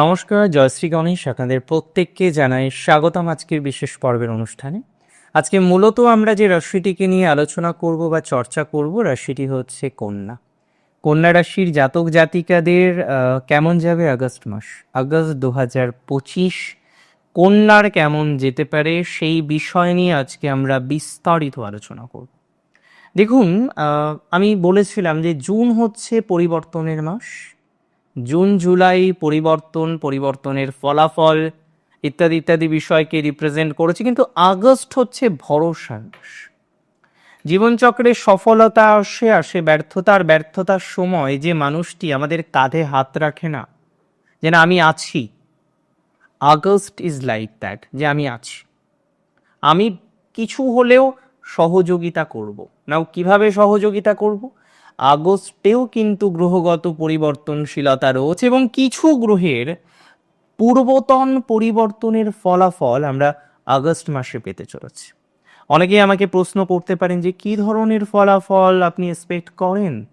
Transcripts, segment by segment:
নমস্কার জয়শ্রী গণেশ আপনাদের প্রত্যেককে জানাই স্বাগতম আজকের বিশেষ পর্বের অনুষ্ঠানে। আজকে মূলত আমরা যে রাশিটিকে নিয়ে আলোচনা করব বা চর্চা করব, রাশিটি হচ্ছে কন্যা। কন্যা রাশির জাতক জাতিকাদের কেমন যাবে আগস্ট মাস? আগস্ট দু হাজার পঁচিশ, কন্যার কেমন যেতে পারে সেই বিষয় নিয়ে আজকে আমরা বিস্তারিত আলোচনা করব। দেখুন আমি বলেছিলাম যে জুন হচ্ছে পরিবর্তনের মাস। জুন, জুলাই পরিবর্তন, পরিবর্তনের ফলাফল ইত্যাদি ইত্যাদি বিষয়কে রিপ্রেজেন্ট করেছে। কিন্তু আগস্ট হচ্ছে ভরসার মাস জীবনচক্রে সফলতা আসে আসে ব্যর্থতার ব্যর্থতার সময় যে মানুষটি আমাদের কাঁধে হাত রাখে না, যে না, আমি আছি। আগস্ট ইজ লাইক দ্যাট যে আমি আছি। আমি কিছু হলেও সহযোগিতা করব। নাও কীভাবে সহযোগিতা করব? আগস্টেও কিন্তু গ্রহগত পরিবর্তনশীলতা রয়েছে এবং কিছু গ্রহের পূর্বতন পরিবর্তনের ফলাফল আমরা আগস্ট মাসে পেতে চলেছি। অনেকেই আমাকে প্রশ্ন করতে পারেন যে কি ধরনের ফলাফল আপনি এক্সপেক্ট করেন?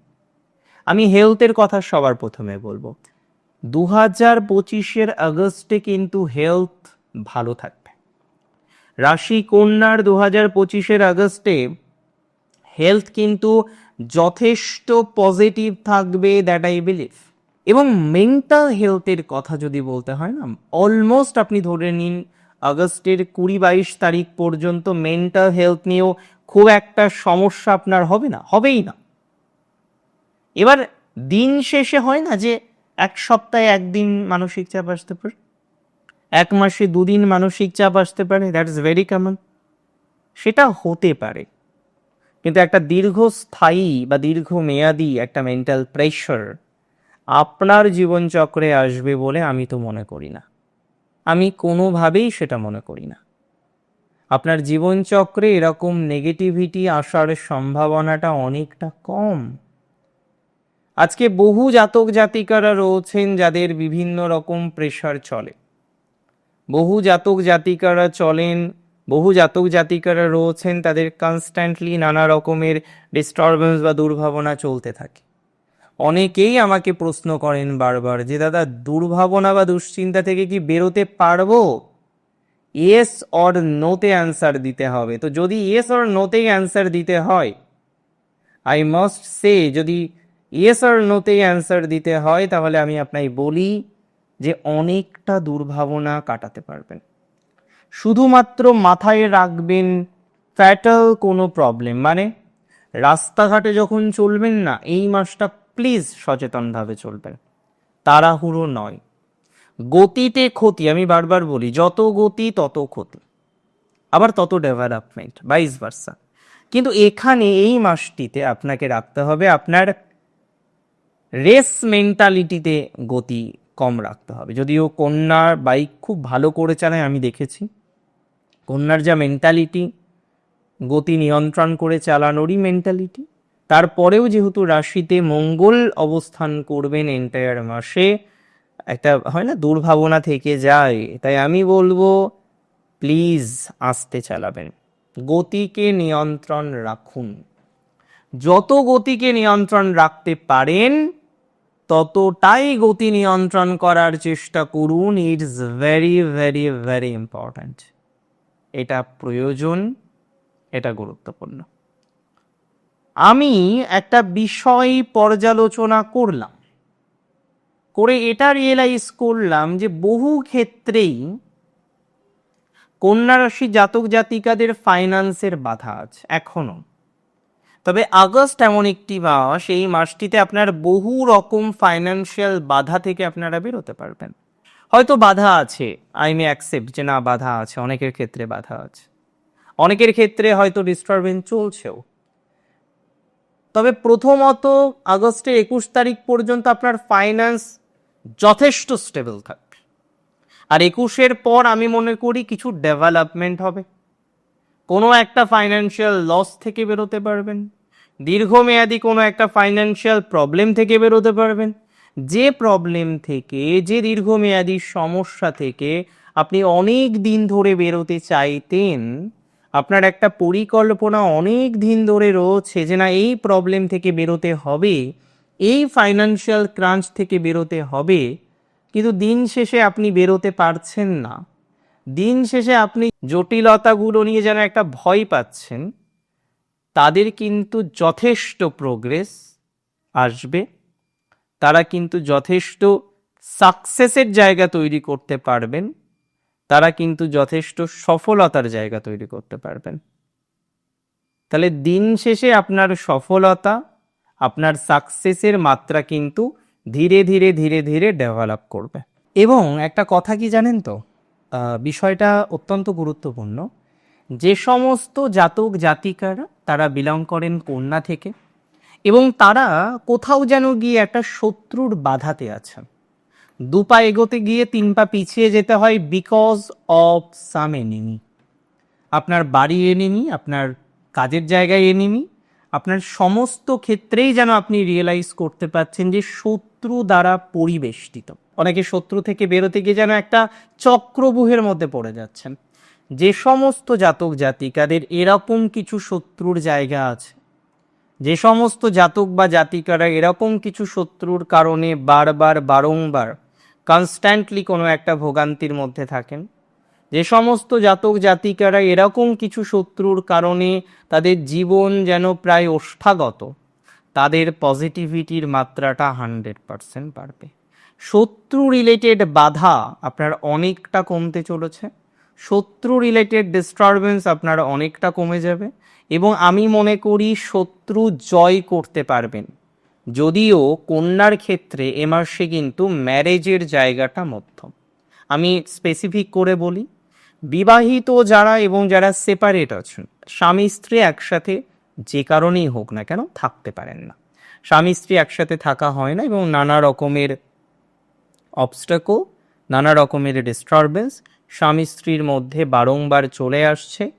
আমি হেলথের কথা সবার প্রথমে বলব। দু হাজার পঁচিশের আগস্টে কিন্তু হেলথ ভালো থাকবে। রাশি কন্যার দু হাজার পঁচিশের আগস্টে হেলথ কিন্তু যথেষ্ট পজিটিভ থাকবে দ্যাট আই বিলিভ এবং মেন্টাল হেলথের কথা যদি বলতে হয় না অলমোস্ট আপনি ধরে নিন, আগস্টের কুড়ি বাইশ তারিখ পর্যন্ত মেন্টাল হেলথ নিয়েও খুব একটা সমস্যা আপনার হবে না, হবেই না। এবার দিন শেষে হয় না যে এক সপ্তাহে একদিন মানসিক চাপ আসতে পারে? এক মাসে দুদিন মানসিক চাপ আসতে পারে? দ্যাট ইজ ভেরি কমন সেটা হতে পারে। কিন্তু একটা দীর্ঘস্থায়ী বা দীর্ঘমেয়াদী একটা মেন্টাল প্রেশার আপনার জীবনচক্রে আসবে বলে আমি তো মনে করি না। আমি কোনোভাবেই সেটা মনে করি না। আপনার জীবনচক্রে এরকম নেগেটিভিটি আসার সম্ভাবনাটা অনেকটা কম। আজকে বহু জাতক জাতিকারা রয়েছেন যাদের বিভিন্ন রকম প্রেশার চলে। বহু জাতক জাতিকারা চলেন বহু জাতক জাতিকারা রয়েছেন, তাদের কনস্ট্যান্টলি নানা রকমের ডিস্টারবেন্স বা দুর্ভাবনা চলতে থাকে। অনেকেই আমাকে প্রশ্ন করেন বারবার যে, দাদা, দুর্ভাবনা বা দুশ্চিন্তা থেকে কি বেরোতে পারব? ইয়েস অর নোতে অ্যান্সার দিতে হবে। তো যদি ইয়েস অর নোতেই অ্যান্সার দিতে হয় আই মাস্ট সে যদি ইয়েস অর নোতেই অ্যান্সার দিতে হয়, তাহলে আমি আপনাই বলি যে, অনেকটা দুর্ভাবনা কাটাতে পারবেন। শুধুমাত্র মাথায় রাখবেন ফ্যাটাল কোনো প্রবলেম মানে রাস্তাঘাটে যখন চলবেন না, এই মাসটা প্লিজ সচেতনভাবে চলবেন। তাড়াহুড়ো নয়। গতিতে ক্ষতি, আমি বারবার বলি, যত গতি তত ক্ষতি, আবার তত ডেভেলপমেন্ট বাইস ভার্সা কিন্তু এখানে এই মাসটিতে আপনাকে রাখতে হবে, আপনার রেস মেন্টালিটিতে গতি কম রাখতে হবে। যদিও কন্যার বাইক খুব ভালো করে চালায়, আমি দেখেছি। কন্যার যা মেন্টালিটি গতি নিয়ন্ত্রণ করে চালানোরই মেন্টালিটি তারপরেও যেহেতু রাশিতে মঙ্গল অবস্থান করবেন এন্টায়ার মাসে, একটা হয় না, দুর্ভাবনা থেকে যায়। তাই আমি বলব প্লিজ আস্তে চালাবেন। গতিকে নিয়ন্ত্রণ রাখুন। যত গতিকে নিয়ন্ত্রণ রাখতে পারেন, ততটাই গতি নিয়ন্ত্রণ করার চেষ্টা করুন। It's very very very important এটা প্রয়োজন, এটা গুরুত্বপূর্ণ। আমি একটা বিষয় পর্যালোচনা করলাম। করে এটা রিয়েলাইজ করলাম যে বহু ক্ষেত্রেই কন্যা রাশি জাতক জাতিকাদের ফাইন্যান্সের বাধা আছে, এখনও। তবে আগস্ট এমন একটি মাস, এই মাসটিতে আপনার বহু রকম ফাইন্যান্সিয়াল বাধা থেকে আপনারা বেরোতে পারবেন। হয়তো বাধা আছে আই মে অ্যাকসেপ্ট যে না, বাধা আছে, অনেকের ক্ষেত্রে বাধা আছে। অনেকের ক্ষেত্রে হয়তো ডিস্টারবেন্স চলছেও। তবে প্রথমত আগস্টের একুশ তারিখ পর্যন্ত আপনার ফাইন্যান্স যথেষ্ট স্টেবল থাকবে। আর একুশের পর আমি মনে করি কিছু ডেভেলপমেন্ট হবে। কোনো একটা ফাইন্যান্সিয়াল লস থেকে বেরোতে পারবেন। দীর্ঘমেয়াদী কোনো একটা ফাইন্যান্সিয়াল প্রবলেম থেকে বেরোতে পারবেন। যে প্রবলেম থেকে, যে দীর্ঘমেয়াদী সমস্যা থেকে আপনি অনেক দিন ধরে বেরোতে চাইতেন, আপনার একটা পরিকল্পনা অনেক দিন ধরে রয়েছে যে না, এই প্রবলেম থেকে বেরোতে হবে, এই ফাইন্যান্সিয়াল ক্রাঞ্চ থেকে বেরোতে হবে, কিন্তু দিন শেষে আপনি বেরোতে পারছেন না। দিন শেষে আপনি জটিলতাগুলো নিয়ে যেন একটা ভয় পাচ্ছেন, তাদের কিন্তু যথেষ্ট প্রোগ্রেস আসবে। তারা কিন্তু যথেষ্ট সাকসেসের জায়গা তৈরি করতে পারবেন। তারা কিন্তু যথেষ্ট সফলতার জায়গা তৈরি করতে পারবেন। তাহলে দিন শেষে আপনার সফলতা, আপনার সাকসেসের মাত্রা কিন্তু ধীরে ধীরে ধীরে ধীরে ডেভেলপ করবে। এবং একটা কথা কি জানেন তো? বিষয়টা অত্যন্ত গুরুত্বপূর্ণ। যে সমস্ত জাতক জাতিকারা তারা বিলং করেন কন্যা থেকে এবং তারা কোথাও যেন গিয়ে একটা শত্রুর বাধাতে আছেন। দু পা এগোতে গিয়ে তিন পা পিছিয়ে যেতে হয় বিকজ অফ সাম এনিমি আপনার বাড়ি এনিমি আপনার কাজের জায়গায় এনিমি আপনার সমস্ত ক্ষেত্রেই যেন আপনি রিয়েলাইজ করতে পারছেন যে শত্রু দ্বারা পরিবেষ্টিত। অনেকে শত্রু থেকে বেরোতে গিয়ে যেন একটা চক্রবুহের মধ্যে পড়ে যাচ্ছেন। যে সমস্ত জাতক জাতিকাদের এরকম কিছু শত্রুর জায়গা আছে। যে সমস্ত জাতক বা জাতিকারা এরকম কিছু শত্রুর কারণে বারবার বারংবার কনস্ট্যান্টলি কোনো একটা ভোগান্তির মধ্যে থাকেন, যে সমস্ত জাতক জাতিকারা এরকম কিছু শত্রুর কারণে তাদের জীবন যেন প্রায় ওষ্ঠাগত তাদের পজিটিভিটির মাত্রাটা হান্ড্রেড পারসেন্ট বাড়বে। শত্রু রিলেটেড বাধা আপনার অনেকটা কমতে চলেছে, শত্রু রিলেটেড ডিস্টারবেন্স আপনার অনেকটা কমে যাবে এবং আমি মনে করি শত্রু জয় করতে পারবেন। যদিও কন্যার ক্ষেত্রে এ মাসে কিন্তু ম্যারেজের জায়গাটা মধ্যম। আমি স্পেসিফিক করে বলি, বিবাহিত যারা এবং যারা সেপারেট আছেন, স্বামী স্ত্রী একসাথে যে কারণেই হোক না কেন থাকতে পারেন না। স্বামী স্ত্রী একসাথে থাকা হয় না এবং নানা রকমের অবস্টাকল নানা রকমের ডিস্টারবেন্স স্বামী স্ত্রীর মধ্যে বারংবার চলে আসছে।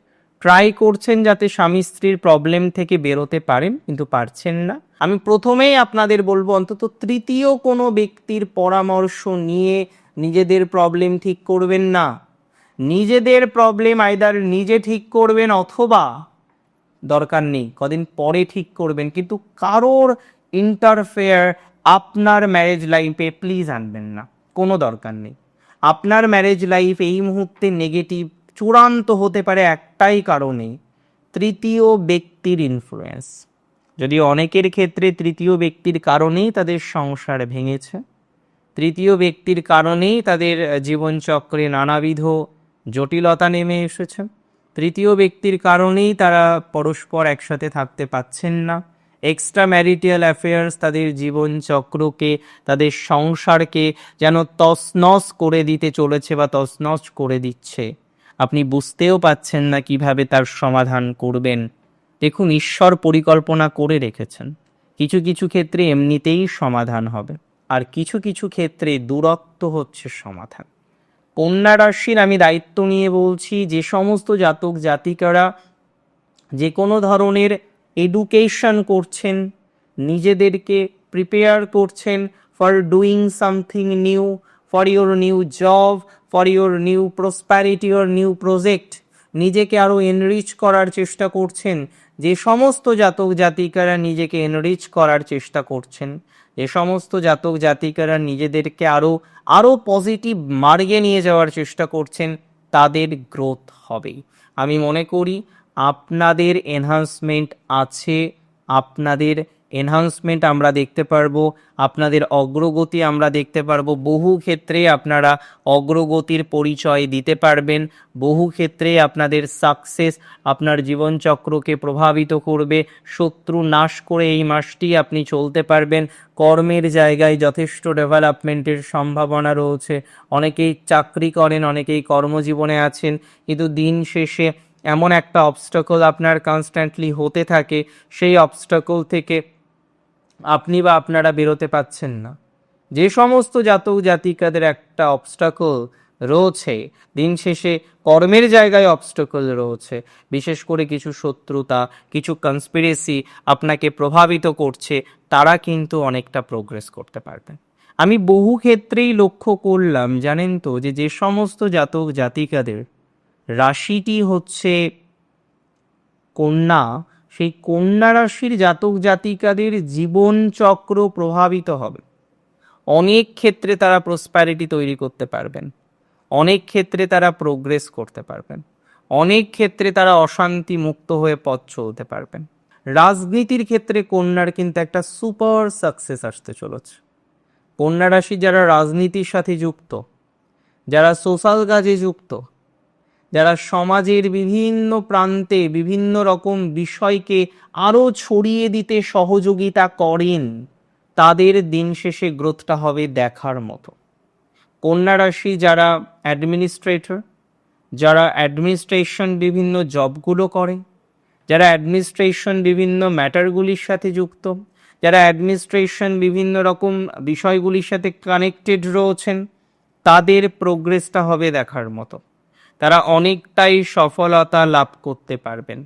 ট্রাই করছেন যাতে স্বামী স্ত্রীর প্রবলেম থেকে বেরোতে পারেন, কিন্তু পারছেন না। আমি প্রথমেই আপনাদের বলব, অন্তত তৃতীয় কোনো ব্যক্তির পরামর্শ নিয়ে নিজেদের প্রবলেম ঠিক করবেন না। নিজেদের প্রবলেম আইদার নিজে ঠিক করবেন অথবা দরকার নেই, কদিন পরে ঠিক করবেন, কিন্তু কারোর ইন্টারফেয়ার আপনার ম্যারেজ লাইফে প্লিজ আনবেন না, কোনো দরকার নেই। আপনার ম্যারেজ লাইফ এই মুহূর্তে নেগেটিভ চূড়ান্ত হতে পারে একটাই কারণে তৃতীয় ব্যক্তির ইনফ্লুয়েন্স যদি অনেকের ক্ষেত্রে তৃতীয় ব্যক্তির কারণেই তাদের সংসার ভেঙেছে, তৃতীয় ব্যক্তির কারণেই তাদের জীবনচক্রে নানাবিধ জটিলতা নেমে এসেছে, তৃতীয় ব্যক্তির কারণেই তারা পরস্পর একসাথে থাকতে পাচ্ছেন না এক্সট্রা ম্যারিটাল অ্যাফেয়ার্স তাদের জীবনচক্রকে, তাদের সংসারকে যেন তছনছ করে দিতে চলেছে বা তছনছ করে দিচ্ছে। আপনি বুঝতেও পাচ্ছেন না কীভাবে তার সমাধান করবেন। দেখুন, ঈশ্বর পরিকল্পনা করে রেখেছেন। কিছু কিছু ক্ষেত্রে এমনিতেই সমাধান হবে। আর কিছু কিছু ক্ষেত্রে দূরত্ব হচ্ছে সমাধান। কন্যা রাশির আমি দায়িত্ব নিয়ে বলছি, যে সমস্ত জাতক জাতিকারা যে কোনো ধরনের এডুকেশন করছেন, নিজেদেরকে প্রিপেয়ার করছেন for doing something new for your new job for your new prosperity or new project নিজেকে আরও এনরিচ করার চেষ্টা করছেন। যে সমস্ত জাতক জাতিকারা নিজেকে এনরিচ করার চেষ্টা করছেন, যে সমস্ত জাতক জাতিকারা নিজেদেরকে আরও আরও পজিটিভ মার্গে নিয়ে যাওয়ার চেষ্টা করছেন, তাদের গ্রোথ হবে। আমি মনে করি, আপনাদের এনহান্সমেন্ট আছে, আপনাদের এনহান্সমেন্ট আমরা দেখতে পারব, আপনাদের অগ্রগতি আমরা দেখতে পারব, বহু ক্ষেত্রে আপনারা অগ্রগতির পরিচয় দিতে পারবেন, বহু ক্ষেত্রে আপনাদের সাকসেস আপনার জীবনচক্রকে প্রভাবিত করবে, শত্রু নাশ করে এই মাসটি আপনি চলতে পারবেন, কর্মের জায়গায় যথেষ্ট ডেভেলপমেন্টের সম্ভাবনা রয়েছে, অনেকেই চাকরি করেন, অনেকেই কর্মজীবনে আছেন, কিন্তু দিন শেষে এমন একটা অবস্টাকল আপনার কনস্ট্যান্টলি হতে থাকে, সেই অবস্টাকল থেকে আপনি বা আপনারা বেরোতে পাচ্ছেন না। যে সমস্ত জাতক জাতিকাদের একটা অবস্টাকল রয়েছে, দিন শেষে কর্মের জায়গায় অবস্টাকল রয়েছে, বিশেষ করে কিছু শত্রুতা, কিছু কনস্পিরেসি আপনাকে প্রভাবিত করছে, তারা কিন্তু অনেকটা প্রোগ্রেস করতে পারবেন আমি বহু ক্ষেত্রেই লক্ষ্য করলাম, জানেন তো, যে যে সমস্ত জাতক জাতিকাদের রাশিটি হচ্ছে কন্যা সেই কন্যা রাশির জাতক জাতিকাদের জীবন চক্র প্রভাবিত হবে। অনেক ক্ষেত্রে তারা প্রসপ্যারিটি তৈরি করতে পারবেন। অনেক ক্ষেত্রে তারা প্রোগ্রেস করতে পারবেন। অনেক ক্ষেত্রে তারা অশান্তি মুক্ত হয়ে পথ চলতে পারবেন। রাজনীতির ক্ষেত্রে কন্যার কিন্তু একটা সুপার সাকসেস আসতে চলেছে। কন্যা রাশি যারা রাজনীতির সাথে যুক্ত, যারা সোশ্যাল কাজে যুক্ত যারা সমাজের বিভিন্ন প্রান্তে বিভিন্ন রকম বিষয়কে আরও ছড়িয়ে দিতে সহযোগিতা করেন, তাদের দিন শেষে গ্রোথটা হবে দেখার মতো। কন্যা রাশি যারা অ্যাডমিনিস্ট্রেটর, যারা অ্যাডমিনিস্ট্রেশন বিভিন্ন জবগুলো করে, যারা অ্যাডমিনিস্ট্রেশন বিভিন্ন ম্যাটারগুলির সাথে যুক্ত, যারা অ্যাডমিনিস্ট্রেশন বিভিন্ন রকম বিষয়গুলির সাথে কানেক্টেড রয়েছেন, তাদের প্রোগ্রেসটা হবে দেখার মতো। তারা অনেকটাই সফলতা লাভ করতে পারবেন।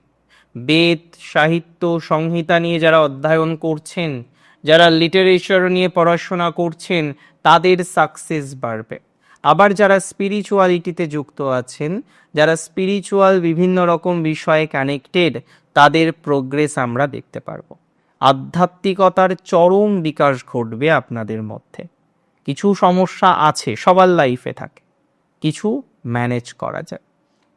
বেদ, সাহিত্য, সংহিতা নিয়ে যারা অধ্যয়ন করছেন, যারা লিটারেচার নিয়ে পড়াশোনা করছেন, তাদের সাকসেস বাড়বে। আবার যারা স্পিরিচুয়ালিটিতে যুক্ত আছেন, যারা স্পিরিচুয়াল বিভিন্ন রকম বিষয়ে কানেক্টেড তাদের প্রোগ্রেস আমরা দেখতে পারব। আধ্যাত্মিকতার চরম বিকাশ ঘটবে আপনাদের মধ্যে। কিছু সমস্যা আছে, সবার লাইফে থাকে। কিছু ম্যানেজ করা যায়।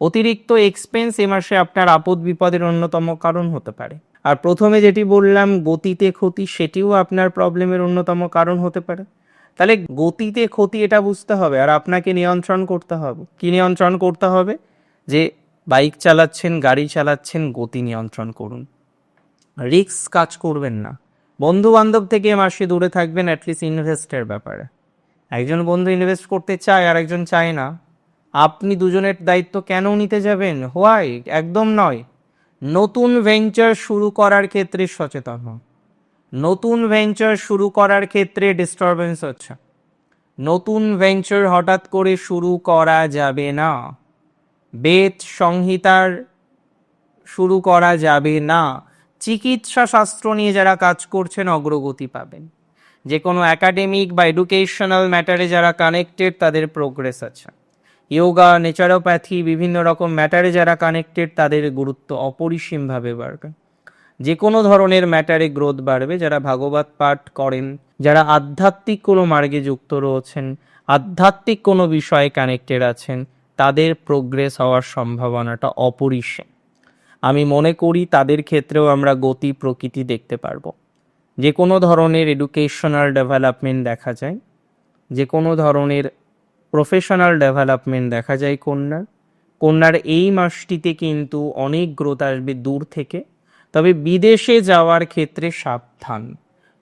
অতিরিক্ত এক্সপেন্স এ মাসে আপনার আপদ বিপদের অন্যতম কারণ হতে পারে। আর প্রথমে যেটি বললাম, গতিতে ক্ষতি, সেটিও আপনার প্রবলেমের অন্যতম কারণ হতে পারে। তাহলে গতিতে ক্ষতি এটা বুঝতে হবে, আর আপনাকে নিয়ন্ত্রণ করতে হবে। কি নিয়ন্ত্রণ করতে হবে? যে বাইক চালাচ্ছেন, গাড়ি চালাচ্ছেন, গতি নিয়ন্ত্রণ করুন। রিক্স কাজ করবেন না। বন্ধু বান্ধব থেকে মাসে দূরে থাকবেন অ্যাটলিস্ট ইনভেস্টের ব্যাপারে। একজন বন্ধু ইনভেস্ট করতে চায় আর একজন চায় না। আপনি দুজনের দায়িত্ব কেন নিতে যাবেন? হোয়াই? একদম নয়। নতুন ভেঞ্চার শুরু করার ক্ষেত্রে সচেতন হন। নতুন ভেঞ্চার শুরু করার ক্ষেত্রে ডিস্টারবেন্স হচ্ছে। নতুন ভেঞ্চার হঠাৎ করে শুরু করা যাবে না। বেদ সংহিতার শুরু করা যাবে না। চিকিৎসা শাস্ত্র নিয়ে যারা কাজ করছেন, অগ্রগতি পাবেন। যে কোনো একাডেমিক বা এডুকেশনাল ম্যাটারে যারা কানেক্টেড তাদের প্রোগ্রেস আছে। ইয়োগা নেচারোপ্যাথি বিভিন্ন রকম ম্যাটারে যারা কানেক্টেড তাদের গুরুত্ব অপরিসীমভাবে বাড়বে। যে কোনো ধরনের ম্যাটারে গ্রোথ বাড়বে। যারা ভাগবত পাঠ করেন, যারা আধ্যাত্মিক কোনো মার্গে যুক্ত রয়েছেন, আধ্যাত্মিক কোনো বিষয়ে কানেক্টেড আছেন, তাদের প্রোগ্রেস হওয়ার সম্ভাবনাটা অপরিসীম। আমি মনে করি তাদের ক্ষেত্রেও আমরা গতি প্রকৃতি দেখতে পারব। যে কোনো ধরনের এডুকেশনাল ডেভেলপমেন্ট দেখা যায়। যে কোনো ধরনের প্রফেশনাল ডেভেলপমেন্ট দেখা যায় কন্যার। কন্যার এই মাসটিতে কিন্তু অনেক গ্রোথ আসবে দূর থেকে। তবে বিদেশে যাওয়ার ক্ষেত্রে সাবধান।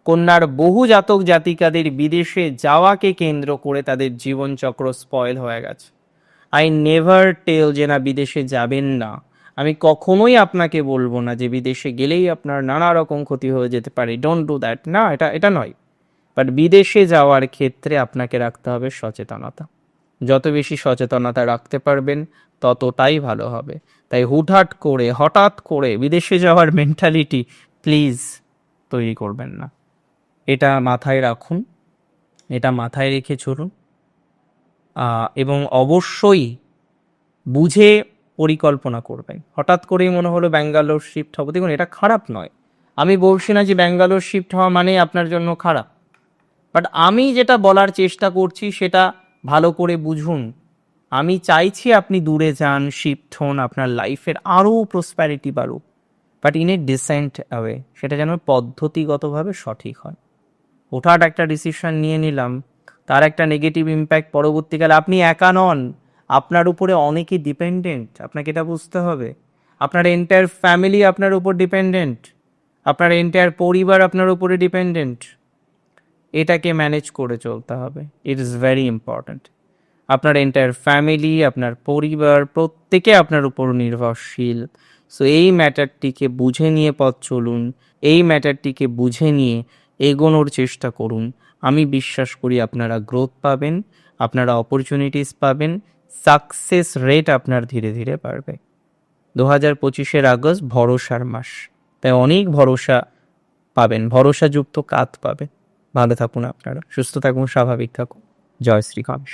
কন্যার বহু জাতক জাতিকাদের বিদেশে যাওয়াকে কেন্দ্র করে তাদের জীবনচক্র স্পয়েল হয়ে গেছে। আই নেভার টেল যে না, বিদেশে যাবেন না। আমি কখনোই আপনাকে বলব না যে বিদেশে গেলেই আপনার নানা রকম ক্ষতি হয়ে যেতে পারে। ডোন্ট ডু দ্যাট না, এটা এটা নয়। বাট বিদেশে যাওয়ার ক্ষেত্রে আপনাকে রাখতে হবে সচেতনতা। যত বেশি সচেতনতা রাখতে পারবেন, ততটাই ভালো হবে। তাই হুটহাট করে, হঠাৎ করে বিদেশে যাওয়ার মেন্টালিটি প্লিজ তৈরি করবেন না। এটা মাথায় রাখুন, এটা মাথায় রেখে চলুন এবং অবশ্যই বুঝে পরিকল্পনা করবেন। হঠাৎ করেই মনে হলো ব্যাঙ্গালোর শিফট হব। দেখুন, এটা খারাপ নয়। আমি বলছি না যে ব্যাঙ্গালোর শিফট হওয়া মানে আপনার জন্য খারাপ। বাট আমি যেটা বলার চেষ্টা করছি সেটা ভালো করে বুঝুন। আমি চাইছি আপনি দূরে যান, শিফট হন, আপনার লাইফের আরও প্রসপ্যারিটি বাড়ুক। But in a decent way সেটা যেন পদ্ধতিগতভাবে সঠিক হয়। হঠাৎ একটা ডিসিশন নিয়ে নিলাম, তার একটা নেগেটিভ ইম্প্যাক্ট পরবর্তীকালে আপনি একা নন, আপনার উপরে অনেকে ডিপেন্ডেন্ট আপনাকে এটা বুঝতে হবে। আপনার এন্টায়ার ফ্যামিলি আপনার উপর ডিপেন্ডেন্ট আপনার এন্টায়ার পরিবার আপনার উপরে ডিপেন্ডেন্ট এটাকে ম্যানেজ করে চলতে হবে। ইট ইজ ভেরি ইম্পর্ট্যান্ট আপনার এন্টায়ার ফ্যামিলি আপনার পরিবার, প্রত্যেকে আপনার উপর নির্ভরশীল। সো এই ম্যাটারটিকে বুঝে নিয়ে পথ চলুন। এই ম্যাটারটিকে বুঝে নিয়ে এগোনোর চেষ্টা করুন। আমি বিশ্বাস করি আপনারা গ্রোথ পাবেন, আপনারা অপরচুনিটিস পাবেন সাকসেস রেট আপনার ধীরে ধীরে বাড়বে। দু হাজার পঁচিশের আগস্ট ভরসার মাস। তাই অনেক ভরসা পাবেন। ভরসাযুক্ত কাত পাবেন। ভালো থাকুন আপনারা। সুস্থ থাকুন স্বাভাবিক থাকুন। জয় শ্রী গণেশ